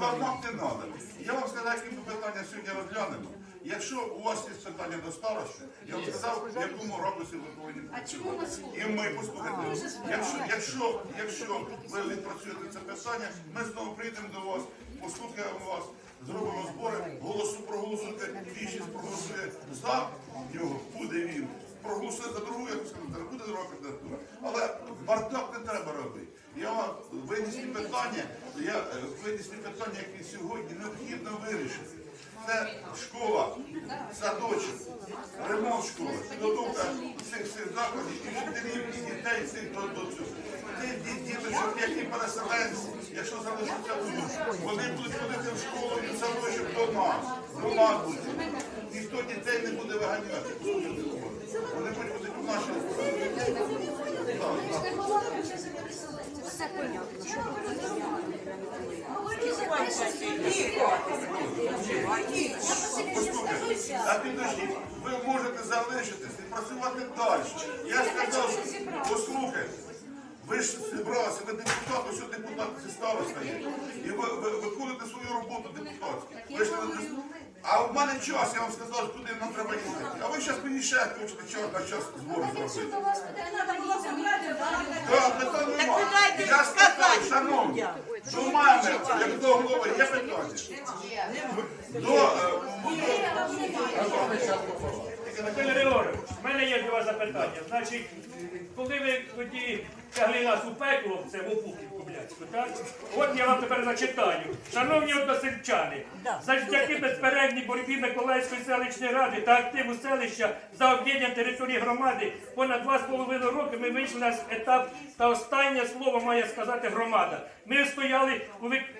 бардак не треба. Я вам сказав, які питання сьогодні розглянемо. Якщо у вас є питання до старості, я вам сказав, в якому ракурсі ви повинні працювати. І ми послухайте. Якщо, якщо, якщо ви відпрацюєте це питання, ми знову прийдемо до вас, послухаємо вас, зробимо збори, голосу проголосуйте, більшість проголосує за нього, буде він. Проголосує за другу, як сказати, буде друга кандидатура. Але бардак не треба робити. Я вам винесні питання, я е, винесні питання, які сьогодні необхідно вирішити. Це школа, садочок, ремонт школи, підготовка цих всіх закладів і вчителів, і дітей цих до, цього. Ті ді- діточок, які переселенці, якщо залишаться тут, вони будуть ходити в школу і в садочок до нас, до нас будуть. Ніхто дітей не буде виганяти. Вони будуть ходити в наші Все понятно. А підождіть, ви можете залишитись і працювати далі. Я сказав, послухайте, ви ж зібралися, ви депутат, ось депутат зі староста є. І ви, ви виконуєте свою роботу депутатську. Ви ж а в мене час, я вам сказав, куди нам треба їхати. А ви зараз мені ще хочете час на час збору зробити. Так, питань немає. Я сказав, шановні, до мене, як до голови, є питання. До, е, Василь Григорович, в мене є два запитання. Значить, коли ви тоді тягли нас у пекло, це в Опухівку, блядську, так? От я вам тепер зачитаю. Шановні односельчани, завдяки безпередній боротьбі Миколаївської селищної ради та активу селища за об'єднання території громади понад два з половиною роки ми вийшли на етап та останнє слово має сказати громада. Ми стояли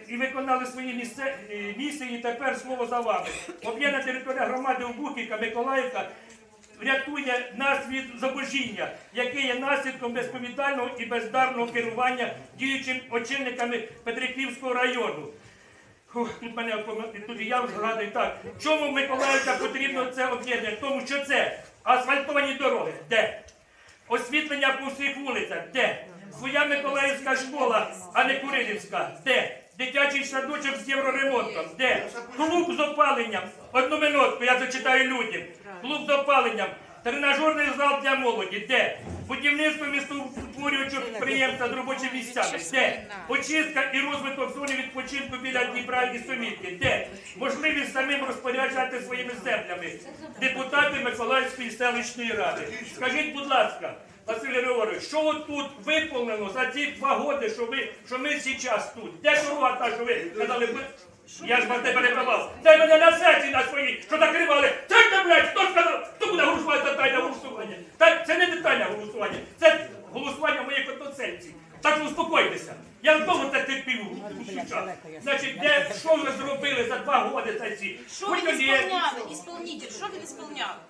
і виконали свої місце- е, місії, і тепер слово за вами. Об'єднана територія громади Обухівка, Миколаївка врятує нас від зубожіння, яке є наслідком безповідального і бездарного керування діючим очільниками Петриківського району. Тут мене тут я вже згадую так. Чому Миколаївка потрібно це об'єднання? Тому що це асфальтовані дороги. Де? Освітлення по всіх вулицях. Де? Своя Миколаївська школа, а не Курилівська. Де? Дитячий садочок з євроремонтом. Де? Клуб з опаленням. Одну минутку, я зачитаю людям. Клуб з опаленням. Тренажерний зал для молоді. Де? Будівництво містоутворюючого підприємства з робочими місцями. Де? Очистка і розвиток зони відпочинку біля Дніпра і Сомітки. Де? Можливість самим розпоряджати своїми землями. Депутати Миколаївської селищної ради. Скажіть, будь ласка, Що от тут виповнено за ці два роки, що ви що ми зараз тут? Де дорога та, що ви казали, я ж вас не перебивав. Це мене на сесії на своїй, що закривали. Це ж блядь, хто сказав, хто буде голосувати за тайне голосування? Так, це не детальне голосування, це голосування моїх одноцельців. Так що успокойтеся. Я знову це терпів. Значить, де, що ви зробили за два роки за ці? Що він Будь-які- ісполняв?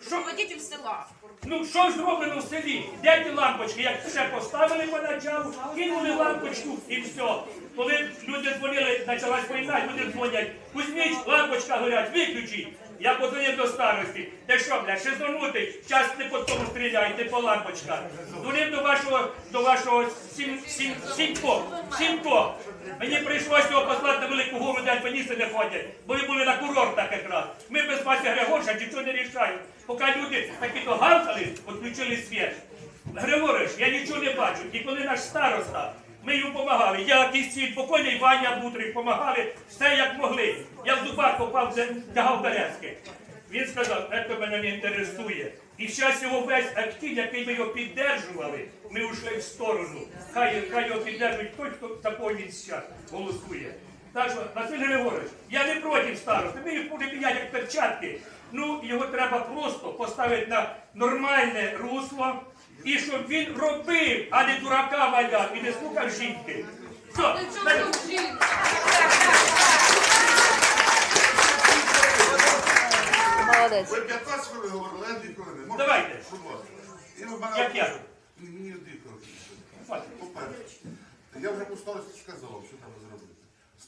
Що? Руководитель села. Ну що зроблено в селі? Де ті лампочки? Як все поставили поначалу, кинули лампочку і все. Коли люди дзвонили, почалась війна, люди дзвонять, візьміть, лампочка горять, виключіть. Я подзвонив до старості. Ти що, бля, шизонутий, час не по тому стріляйте по лампочках. Дзвонив до вашого, до вашого сім, сім, сімко, сімко. Мені прийшлося його послати на велику гору, де альпіністи не ходять, бо ви були на курортах якраз. Ми без Вася Григорша нічого не рішаємо. Поки люди такі то гавкали, відключили світ. Григориш, я нічого не бачу. І коли наш староста, ми йому допомагали. Я кістіль, покойний Ваня Бутрик, допомагали все як могли. Я в зубах попав, тягав Березки. Він сказав, це мене не інтересує. І зараз його весь актив, який ми його піддержували, ми ушли в сторону. Хай, хай його піддержують той, хто за кого він зараз голосує. Так що, Василь Григорович, я не проти старости, ми їх можемо міняти як перчатки. Ну, його треба просто поставити на нормальне русло, і щоб він робив, а не дурака валяв і не слухав жінки. Все, Молодець. Ви 15 хвилин говорили, я 2 хвилини. Можна? Давайте. Будь ласка. І ви мене... Як я? Ні, Ні, 2 хвилини. По-перше, я вже по старості сказав, що зробити.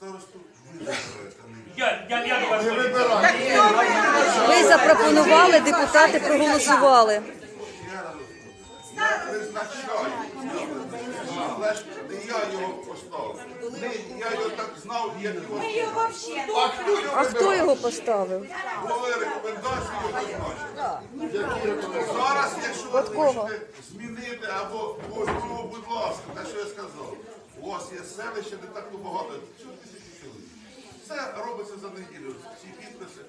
Старосту я. я, я, до вас Не Ви запропонували, депутати проголосували. Я призначаю. Але ж я його поставив. Не, я його так знав, як його. Ми його вообще. А хто його А хто вибирав? його поставив? Були рекомендації однозначно. Зараз, якщо ви От кого? хочете змінити або ось, ну, будь ласка, те, що я сказав, у вас є селище, де так багато, всього тисячі чоловік. Все робиться за неділю, всі підписи.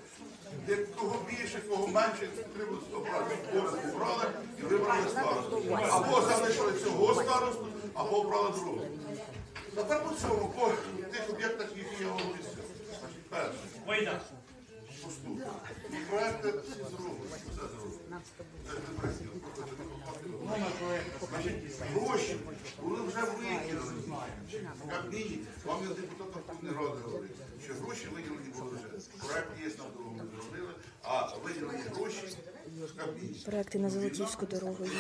Де кого більше, кого менше, треба обрати. Обрали і вибрали старосту. Або залишили цього старосту, або обрали другого. Тепер по цьому, по тих об'єктах, які я вам обіцяв. Значить, перше. Поступки. Проекти всі зроблені, все зроблено. Це не працює, гроші були вже виділені. Кабміні, вам я депутатам не ради говорить, що гроші виділені були вже. Проект є на дорогу ми зробили, а виділені гроші з Кабміні. Проекти на Золотівську дорогу є.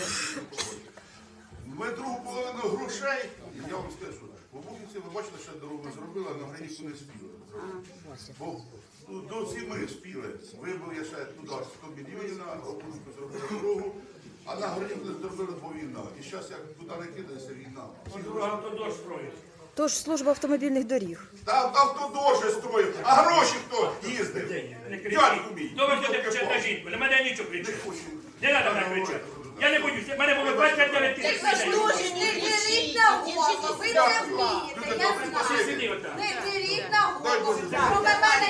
Ми другу половину грошей, я вам скажу, в Обухівці ви бачили, що дорогу зробили, а на Гринівку не спіли. Бо до сіми спіли. Вибив я ще туди 100 мільйонів на Обухівку зробили дорогу, а на Гринівку зробили бо війна. І зараз як туди не кидається війна. Ось друга автодор строїть. Тож служба автомобільних доріг. Та автодор же строїв, а гроші хто їздив? Не Дядьку мій. кричіть. Хто ви будете кричати на жінку? На мене нічого кричати. Не треба мене кричати. Я не боюся. В мене було 29 тисяч людей. Слушай, не беріть на голову, ви це вмієте, я знаю. Не беріть на голову. Про мене